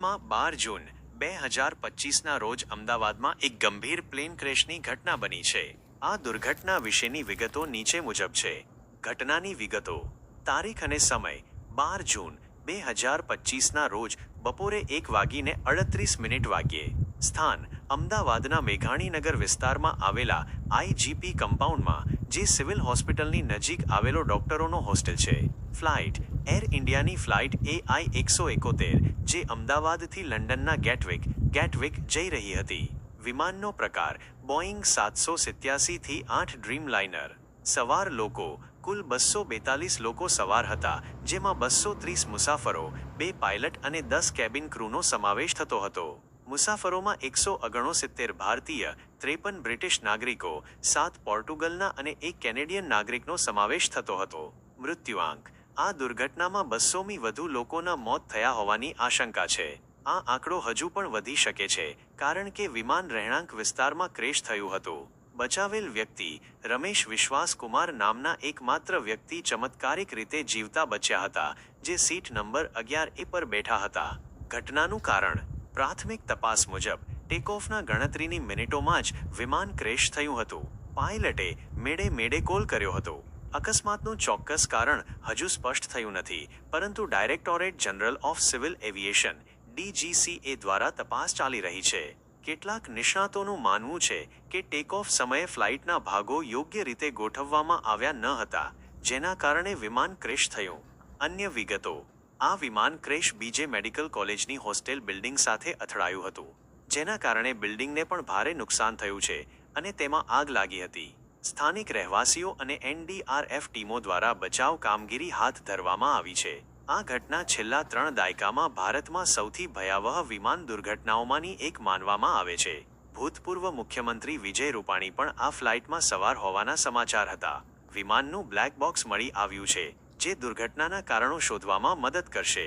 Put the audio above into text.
માં બાર જૂન, બે હજાર પચીસના રોજ અમદાવાદમાં એક ગંભીર પ્લેન ક્રેશની ઘટના બની છે. આ દુર્ઘટના વિશેની વિગતો નીચે મુજબ છે. ઘટનાની વિગતો. તારીખ અને સમય. બાર જૂન, બે હજાર પચીસના રોજ બપોરે એક વાગીને અડત્રીસ મિનિટ વાગ્યે. સ્થાન, અમદાવાદના મેઘાણીનગર વિસ્તારમાં આવેલા આઈજીપી કમ્પાઉન્ડમાં જે સિવિલ હોસ્પિટલની નજીક આવેલો ડોક્ટરોનો હોસ્ટેલ છે. ફ્લાઇટ, એર ઇન્ડિયાની ફ્લાઇટ એ આઈ એકસો એકોતેર, જે અમદાવાદથી લંડનના ગેટવિક ગેટવિક જઈ રહી હતી. વિમાનનો પ્રકાર, બોઈંગ સાતસો સિત્યાસીથી આઠ ડ્રીમ લાઇનર સવાર લોકો, કુલ બસો બેતાલીસ લોકો સવાર હતા, જેમાં બસો ત્રીસ મુસાફરો, બે પાયલટ અને દસ કેબિન ક્રૂનો સમાવેશ થતો હતો. મુસાફરોમાં એકસો ઓગણસિત્તેર ભારતીય, ત્રેપન બ્રિટિશ નાગરિકો, સાત પોર્ટુગલના અને એક કેનેડિયન નાગરિકનો સમાવેશ થતો હતો. મૃત્યુઆંક. આ દુર્ઘટનામાં બસોમી વધુ લોકોના મોત થયા હોવાની આશંકા છે. આ આંકડો હજુ પણ વધી શકે છે, કારણ કે વિમાન રહેણાંક વિસ્તારમાં ક્રેશ થયું હતું. બચાવેલ વ્યક્તિ, રમેશ વિશ્વાસ કુમાર નામના એકમાત્ર વ્યક્તિ ચમત્કારિક રીતે જીવતા બચ્યા હતા, જે સીટ નંબર અગિયાર એ પર બેઠા હતા. ઘટનાનું કારણ. પ્રાથમિક તપાસ મુજબ ટેકઓફના ગણતરીની મિનિટોમાં જ વિમાન ક્રેશ થયું હતું. પાયલટે મેડે મેડે કોલ કર્યો હતો. અકસ્માતનું ચોક્કસ કારણ હજુ સ્પષ્ટ થયું નથી, પરંતુ directorate general of civil aviation, DGCA દ્વારા તપાસ ચાલી રહી છે. કેટલાક નિષ્ણાતોનું માનવું છે કે ટેકઓફ સમયે ફ્લાઇટના ભાગો યોગ્ય રીતે ગોઠવવામાં આવ્યા ન હતા, જેના કારણે વિમાન ક્રેશ થયું. અન્ય વિગતો. આ વિમાન ક્રેશ બીજે મેડિકલ કોલેજની હોસ્ટેલ બિલ્ડિંગ સાથે અથડાયું હતું, જેના કારણે બિલ્ડિંગને પણ ભારે નુકસાન થયું છે અને તેમાં આગ લાગી હતી. સ્થાનિક રહેવાસીઓ અને એનડીઆરએફ ટીમો દ્વારા બચાવ કામગીરી હાથ ધરવામાં આવી છે. આ ઘટના છેલ્લા ત્રણ દાયકામાં ભારતમાં સૌથી ભયાવહ વિમાન દુર્ઘટનાઓમાંની એક માનવામાં આવે છે. ભૂતપૂર્વ મુખ્યમંત્રી વિજય રૂપાણી પણ આ ફ્લાઇટમાં સવાર હોવાના સમાચાર હતા. વિમાનનું બ્લેક બોક્સ મળી આવ્યું છે. જે દુર્ઘટનાના કારણો શોધવામાં મદદ કરશે.